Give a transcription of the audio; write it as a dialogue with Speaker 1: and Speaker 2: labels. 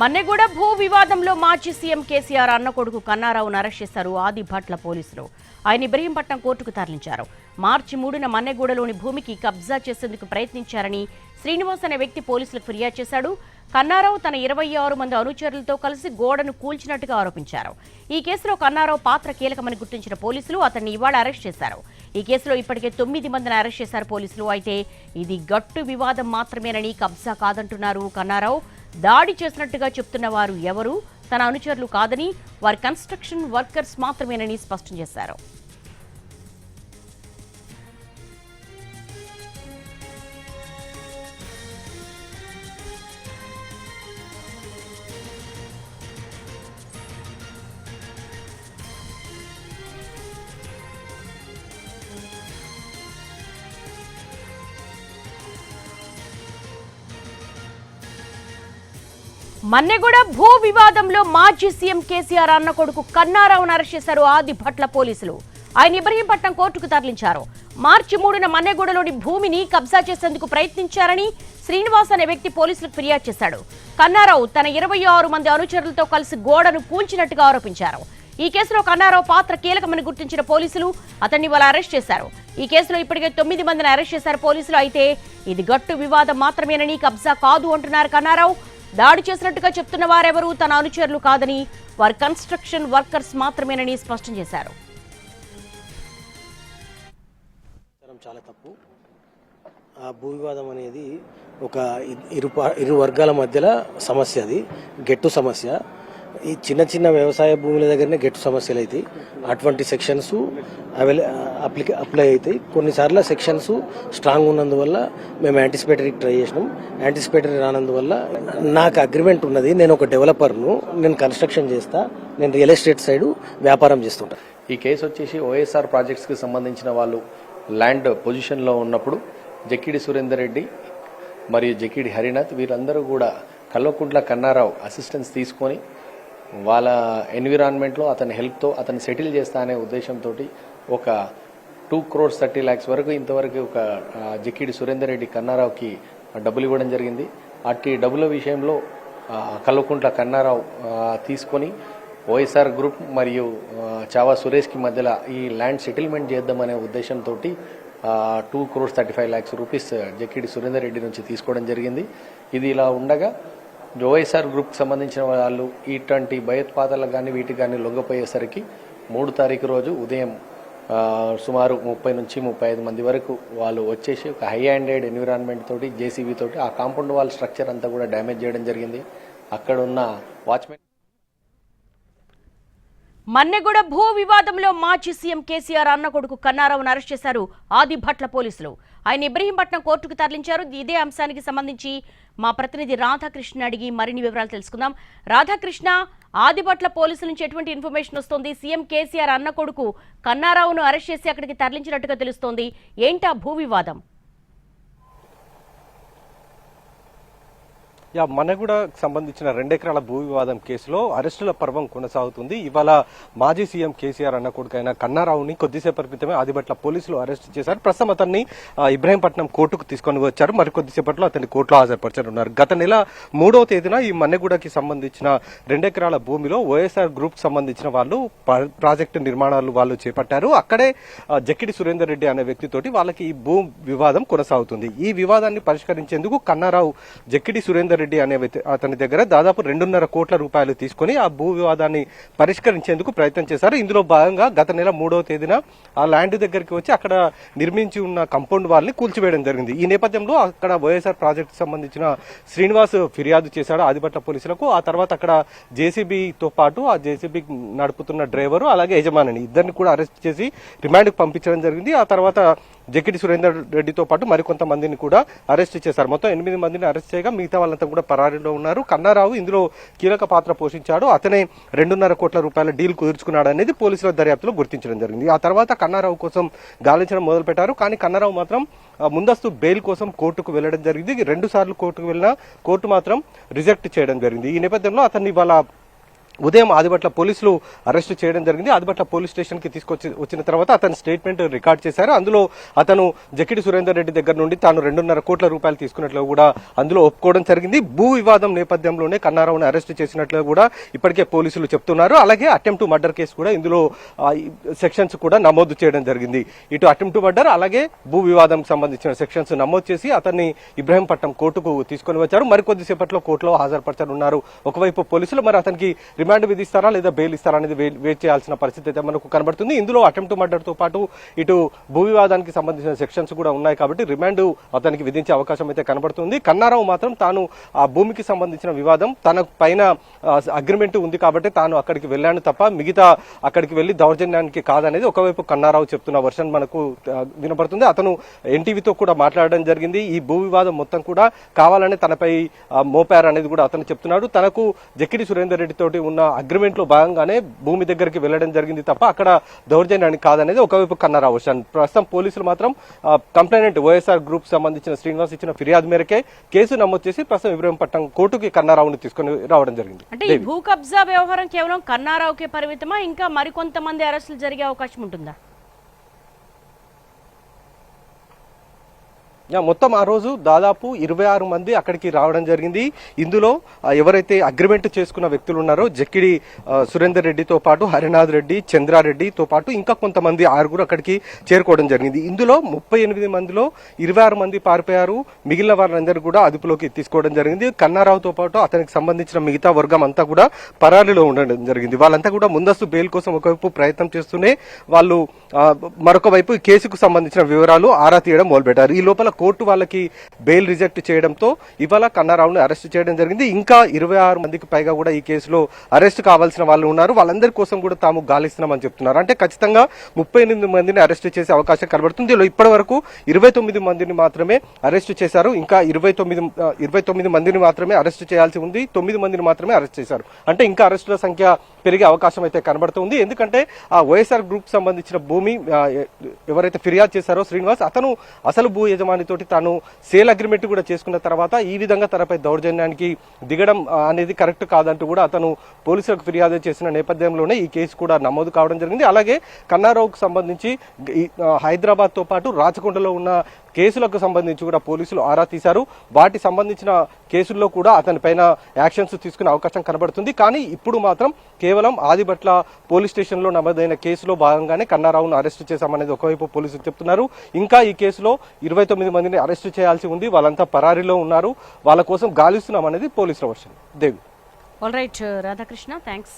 Speaker 1: మన్నెగూడ భూ వివాదంలో మాజీ సీఎం కేసీఆర్ అన్న కొడుకు కన్నారావును అరెస్ట్ చేశారు ఆదిభట్ల పోలీసులు. ఆయన ఇబ్రహీంపట్నం కోర్టుకు తరలించారు. మార్చి మూడున మన్నెగూడలోని భూమికి కబ్జా చేసేందుకు ప్రయత్నించారని శ్రీనివాస్ అనే వ్యక్తి పోలీసులకు ఫిర్యాదు చేశాడు. కన్నారావు తన ఇరవై ఆరు మంది అనుచరులతో కలిసి గోడను కూల్చినట్టుగా ఆరోపించారు. ఈ కేసులో కన్నారావు పాత్ర కీలకమని గుర్తించిన పోలీసులు అతన్ని ఇవాళ అరెస్ట్ చేశారు. ఈ కేసులో ఇప్పటికే తొమ్మిది మందిని అరెస్ట్ చేశారు పోలీసులు. అయితే ఇది గట్టు వివాదం మాత్రమేనని కబ్జా కాదంటున్నారు కన్నారావు. దాడి చేసినట్టుగా చెప్తున్న వారు ఎవరు? తన అనుచరులు కాదని వారి కన్స్ట్రక్షన్ వర్కర్స్ మాత్రమేనని స్పష్టం చేశారు. మన్నెగూడ భూ వివాదంలో మాజీ సీఎం కేసీఆర్ అన్న కొడుకు కన్నారావును అరెస్ట్ చేశారు ఆదిభట్ల పోలీసులు. ఆయన ఇబ్రహీంపట్నం కోర్టుకు తరలించారు. మార్చి మూడున మన్నెగూడలోని భూమిని కబ్జా చేసేందుకు ప్రయత్నించారని శ్రీనివాస్ అనే వ్యక్తి పోలీసులకు ఫిర్యాదు చేశాడు. కన్నారావు తన ఇరవై ఆరు మంది అనుచరులతో కలిసి గోడను పూంచినట్టుగా ఆరోపించారు. ఈ కేసులో కన్నారావు పాత్ర కీలకమని గుర్తించిన పోలీసులు అతన్ని వాళ్ళ అరెస్ట్ చేశారు. ఈ కేసులో ఇప్పటికే తొమ్మిది మందిని అరెస్ట్ చేశారు పోలీసులు. అయితే ఇది గట్టు వివాదం మాత్రమేనని కబ్జా కాదు అంటున్నారు కన్నారావు. దాడి చేసినట్టుగా చెప్తున్న వారెవరూ? తన అనుచరులు కాదని వారి కన్స్ట్రక్షన్ వర్కర్స్ మాత్రమేనని స్పష్టం చేశారు.
Speaker 2: చాలా తప్పు. ఆ భూ వివాదం అనేది ఒక ఇరు ఇరు వర్గాల మధ్యలో సమస్య అది. గెట్టు సమస్య. ఈ చిన్న చిన్న వ్యవసాయ భూముల దగ్గరనే గెట్ సమస్యలు అవుతాయి అటువంటి సెక్షన్స్ అవైల అప్లిక అప్లై అవుతాయి కొన్నిసార్లు సెక్షన్స్ స్ట్రాంగ్ ఉన్నందువల్ల మేము యాంటిసిపేటరీ ట్రై చేసినాం. యాంటిసిపేటరీ రానందువల్ల నాకు అగ్రిమెంట్ ఉన్నది. నేను ఒక డెవలపర్ను నేను కన్స్ట్రక్షన్ చేస్తా. నేను రియల్ ఎస్టేట్ సైడ్ వ్యాపారం చేస్తుంటా.
Speaker 3: ఈ కేసు వచ్చేసి ఓఎస్ఆర్ ప్రాజెక్ట్స్కి సంబంధించిన వాళ్ళు ల్యాండ్ పొజిషన్లో ఉన్నప్పుడు జక్కిడి సురేందర్ రెడ్డి మరియు జక్కిడి హరినాథ్ వీరందరూ కూడా కల్వకుంట్ల కన్నారావు అసిస్టెన్స్ తీసుకొని వాళ్ళ ఎన్విరాన్మెంట్లో అతని హెల్ప్తో అతను సెటిల్ చేస్తా అనే ఉద్దేశంతో ఒక టూ క్రోర్స్ థర్టీ ల్యాక్స్ వరకు ఇంతవరకు ఒక జిక్కిడి జక్కిడి సురేందర్ రెడ్డి కన్నారావుకి డబ్బులు ఇవ్వడం జరిగింది. అట్టి డబ్బుల విషయంలో కల్వకుంట్ల కన్నారావు తీసుకొని వైఎస్ఆర్ గ్రూప్ మరియు చావా సురేష్కి మధ్యలో ఈ ల్యాండ్ సెటిల్మెంట్ చేద్దామనే ఉద్దేశంతో two crores thirty five lakhs rupees Jakkidi Surender Reddy నుంచి తీసుకోవడం జరిగింది. ఇది ఇలా ఉండగా ఓఎస్ఆర్ గ్రూప్కి సంబంధించిన వాళ్ళు ఇటువంటి భయోత్పాదాలకు కానీ వీటికి కానీ లొంగపోయేసరికి మూడు తారీఖు రోజు ఉదయం సుమారు ముప్పై నుంచి ముప్పై ఐదు మంది వరకు వాళ్ళు వచ్చేసి ఒక హై హ్యాండెడ్ ఎన్విరాన్మెంట్ తోటి జేసీబీ తోటి ఆ కాంపౌండ్ వాల్ స్ట్రక్చర్ అంతా కూడా డ్యామేజ్ చేయడం జరిగింది. అక్కడ ఉన్న వాచ్మెన్
Speaker 1: మన్నెగూడ భూ వివాదంలో మాజీ సీఎం కేసీఆర్ అన్న కొడుకు కన్నారావును అరెస్ట్ చేశారు ఆదిభట్ల పోలీసులు. ఆయన ఇబ్రహీంపట్నం కోర్టుకు తరలించారు. ఇదే అంశానికి సంబంధించి మా ప్రతినిధి రాధాకృష్ణ అడిగి మరిన్ని వివరాలు తెలుసుకుందాం. రాధాకృష్ణ ఆదిభట్ల పోలీసుల నుంచి ఎటువంటి ఇన్ఫర్మేషన్ వస్తోంది? సీఎం కేసీఆర్ అన్న కొడుకు కన్నారావును అరెస్ట్ చేసి అక్కడికి తరలించినట్టుగా తెలుస్తోంది. ఏంటా భూ వివాదం?
Speaker 4: యా మనగూడ సంబంధించిన రెండెకరాల భూ వివాదం కేసులో అరెస్టుల పర్వం కొనసాగుతుంది. ఇవాళ మాజీ సీఎం కేసీఆర్ అన్న కొడుకైన కన్నారావుని కొద్దిసేపటి క్రితమే ఆదిబట్ల పోలీసులు అరెస్ట్ చేశారు. ప్రస్తుతం అతన్ని ఇబ్రాహీంపట్నం ఇబ్రహీంపట్నం కోర్టుకు తీసుకొని వచ్చారు. మరి కొద్దిసేపట్లో అతన్ని కోర్టులో హాజరుపరచనున్నారు గత నెల మూడవ తేదీన ఈ మన్నెగూడకి సంబంధించిన రెండెకరాల భూమిలో వైఎస్ఆర్ గ్రూప్ సంబంధించిన వాళ్ళు ప్రాజెక్టు నిర్మాణాలు వాళ్ళు చేపట్టారు. అక్కడే జక్కిడి సురేందర్ రెడ్డి అనే వ్యక్తితోటి వాళ్ళకి ఈ భూ వివాదం కొనసాగుతుంది. ఈ వివాదాన్ని పరిష్కరించేందుకు కన్నారావు జక్కిడి సురేందర్ రెడ్డి అనే అతని దగ్గర దాదాపు రెండున్నర కోట్ల రూపాయలు తీసుకొని ఆ భూ వివాదాన్ని పరిష్కరించేందుకు ప్రయత్నం చేశారు. ఇందులో భాగంగా గత నెల మూడవ తేదీన ఆ ల్యాండ్ దగ్గరికి వచ్చి అక్కడ నిర్మించి ఉన్న కంపౌండ్ వాళ్ళని కూల్చివేయడం జరిగింది. ఈ నేపథ్యంలో అక్కడ వైఎస్ఆర్ ప్రాజెక్టు సంబంధించిన శ్రీనివాస్ ఫిర్యాదు చేశాడు ఆదిపట్ల పోలీసులకు. ఆ తర్వాత అక్కడ జేసీబీతో పాటు ఆ జేసీబీ నడుపుతున్న డ్రైవరు అలాగే యజమానిని ఇద్దరిని కూడా అరెస్ట్ చేసి రిమాండ్కి పంపించడం జరిగింది. ఆ తర్వాత జకిటి సురేందర్ రెడ్డితో పాటు మరికొంతమందిని కూడా అరెస్ట్ చేశారు. మొత్తం ఎనిమిది మందిని అరెస్ట్ చేయగా మిగతా వాళ్ళంతా కూడా పరారీలో ఉన్నారు. కన్నారావు ఇందులో కీలక పాత్ర పోషించాడు. అతనే రెండున్నర కోట్ల రూపాయల డీల్ కుదుర్చుకున్నాడు అనేది పోలీసుల దర్యాప్తులో గుర్తించడం జరిగింది. ఆ తర్వాత కన్నారావు కోసం గాలించడం మొదలుపెట్టారు. కానీ కన్నారావు మాత్రం ముందస్తు బెయిల్ కోసం కోర్టుకు వెళ్ళడం జరిగింది. రెండు సార్లు కోర్టుకు వెళ్ళినా కోర్టు మాత్రం రిజెక్ట్ చేయడం జరిగింది. ఈ నేపథ్యంలో అతన్ని వాళ్ళ ఉదయం ఆదిబట్ల పోలీసులు అరెస్ట్ చేయడం జరిగింది. ఆదిబట్ల పోలీస్ స్టేషన్కి తీసుకొచ్చి వచ్చిన తర్వాత అతని స్టేట్మెంట్ రికార్డ్ చేశారు. అందులో అతను జకిడి సురేందర్ రెడ్డి దగ్గర నుండి తాను రెండున్నర కోట్ల రూపాయలు తీసుకున్నట్లు కూడా అందులో ఒప్పుకోవడం జరిగింది. భూ వివాదం నేపథ్యంలోనే కన్నారావుని అరెస్ట్ చేసినట్లు కూడా ఇప్పటికే పోలీసులు చెప్తున్నారు. అలాగే అటెంప్ట్ మర్డర్ కేసు కూడా ఇందులో సెక్షన్స్ కూడా నమోదు చేయడం జరిగింది. ఇటు అటెంప్ట్ మర్డర్ అలాగే భూ వివాదం సంబంధించిన సెక్షన్స్ నమోదు చేసి అతన్ని ఇబ్రహీంపట్నం కోర్టుకు తీసుకొని వచ్చారు. మరికొద్దిసేపట్లో కోర్టులో హాజరుపరచనున్నారు. ఒకవైపు పోలీసులు మరి అతనికి రిమాండ్ విధిస్తారా లేదా బెయిల్ ఇస్తారా అనేది వే- వెయిట్ చేయాల్సిన పరిస్థితి అయితే మనకు కనబడుతుంది. ఇందులో అటెంప్ట్ మర్డర్తో పాటు ఇటు భూ వివాదానికి సంబంధించిన సెక్షన్స్ కూడా ఉన్నాయి కాబట్టి రిమాండ్ అతనికి విధించే అవకాశం అయితే కనబడుతుంది. కన్నారావు మాత్రం తాను ఆ భూమికి సంబంధించిన వివాదం తన పైన అగ్రిమెంట్ ఉంది కాబట్టి తాను అక్కడికి వెళ్ళాను తప్ప మిగతా అక్కడికి వెళ్ళి దౌర్జన్యానికి కాదనేది ఒకవైపు కన్నారావు చెప్తున్న వర్షన్ మనకు వినపడుతుంది. అతను ఎన్టీవీతో కూడా మాట్లాడడం జరిగింది. ఈ భూ వివాదం మొత్తం కూడా కావాలని తనపై ఆ, మోపారు అనేది కూడా అతను చెప్తున్నాడు. తనకు జక్కిడి సురేందర్ రెడ్డి తోటి ఉన్న అగ్రిమెంట్లో భాగంగానే భూమి దగ్గరికి వెళ్ళడం జరిగింది తప్ప అక్కడ దౌర్జన్యానికి కాదనేది ఒకవైపు కన్నారావు వర్షన్ ప్రస్తుతం పోలీసులు మాత్రం కంప్లైనెంట్ వైఎస్ఆర్ గ్రూప్ సంబంధించిన శ్రీనివాస్ ఇచ్చిన ఫిర్యాదు మేరకే కేసు నమోదు చేసి ప్రస్తుతం ఇబ్రహీంపట్నం కోర్టుకి కన్నారావుని తీసుకొని రావడం జరిగింది.
Speaker 1: అంటే ఈ భూ కబ్జా వ్యవహారం కేవలం కన్నారావుకే పరిమితమా? ఇంకా మరికొంతమంది అరెస్టులు జరిగే అవకాశం ఉంటుందా?
Speaker 4: మొత్తం ఆ రోజు దాదాపు ఇరవై ఆరు మంది అక్కడికి రావడం జరిగింది. ఇందులో ఎవరైతే అగ్రిమెంట్ చేసుకున్న వ్యక్తులు ఉన్నారో జక్కిడి సురేందర్ రెడ్డితో పాటు హరినాథ్ రెడ్డి చంద్రారెడ్డితో పాటు ఇంకా కొంతమంది ఆరుగురు అక్కడికి చేరుకోవడం జరిగింది. ఇందులో ముప్పై ఎనిమిది మందిలో ఇరవై ఆరు మంది పారిపోయారు. మిగిలిన వారందరూ కూడా అదుపులోకి తీసుకోవడం జరిగింది. కన్నారావుతో పాటు అతనికి సంబంధించిన మిగతా వర్గం అంతా కూడా పరారీలో ఉండడం జరిగింది. వాళ్ళంతా కూడా ముందస్తు బెయిల్ కోసం ఒకవైపు ప్రయత్నం చేస్తూనే వాళ్ళు మరొక వైపు కేసుకు సంబంధించిన వివరాలు ఆరా తీయడం మొదలుపెట్టారు. ఈ లోపల కోర్టు వాళ్ళకి బెయిల్ రిజెక్ట్ చేయడంతో ఇవాళ కన్నారావుని అరెస్ట్ చేయడం జరిగింది. ఇంకా ఇరవై ఆరు మందికి పైగా కూడా ఈ కేసులో అరెస్ట్ కావాల్సిన వాళ్ళు ఉన్నారు. వాళ్ళందరి కోసం కూడా తాము గాలిస్తున్నామని చెప్తున్నారు. అంటే ఖచ్చితంగా ముప్పై ఎనిమిది మందిని అరెస్ట్ చేసే అవకాశం కనబడుతుంది. ఇప్పటి వరకు ఇరవై తొమ్మిది మందిని మాత్రమే అరెస్ట్ చేశారు. ఇంకా ఇరవై తొమ్మిది ఇరవై తొమ్మిది మందిని మాత్రమే అరెస్ట్ చేయాల్సి ఉంది. తొమ్మిది మందిని మాత్రమే అరెస్ట్ చేశారు. అంటే ఇంకా అరెస్టుల సంఖ్య పెరిగే అవకాశం అయితే కనబడుతుంది. ఎందుకంటే ఆ వైఎస్ఆర్ గ్రూప్ సంబంధించిన భూమి ఎవరైతే ఫిర్యాదు చేశారో శ్రీనివాస్ అతను అసలు భూ యజమాని తోటి తాను సేల్ అగ్రిమెంట్ కూడా చేసుకున్న తర్వాత ఈ విధంగా తనపై దౌర్జన్యానికి దిగడం అనేది కరెక్ట్ కాదంటూ కూడా అతను పోలీసులకు ఫిర్యాదు చేసిన నేపథ్యంలోనే ఈ కేసు కూడా నమోదు కావడం జరిగింది. అలాగే కన్నారావుకు సంబంధించి హైదరాబాద్తో పాటు రాచకొండలో ఉన్న కేసులకు సంబంధించి కూడా పోలీసులు ఆరా తీశారు. వాటి సంబంధించిన కేసుల్లో కూడా అతని పైన యాక్షన్స్ తీసుకునే అవకాశం కనబడుతుంది. కానీ ఇప్పుడు మాత్రం కేవలం ఆదిబట్ల పోలీస్ స్టేషన్లో నమోదైన కేసులో భాగంగానే కన్నారావును అరెస్ట్ చేశామనేది ఒకవైపు పోలీసులు చెప్తున్నారు. ఇంకా ఈ కేసులో ఇరవై తొమ్మిది మందిని అరెస్ట్ చేయాల్సి ఉంది. వాళ్ళంతా పరారీలో ఉన్నారు. వాళ్ళ కోసం గాలిస్తున్నామనేది పోలీసుల version. Devi.
Speaker 1: All right Radhakrishna thanks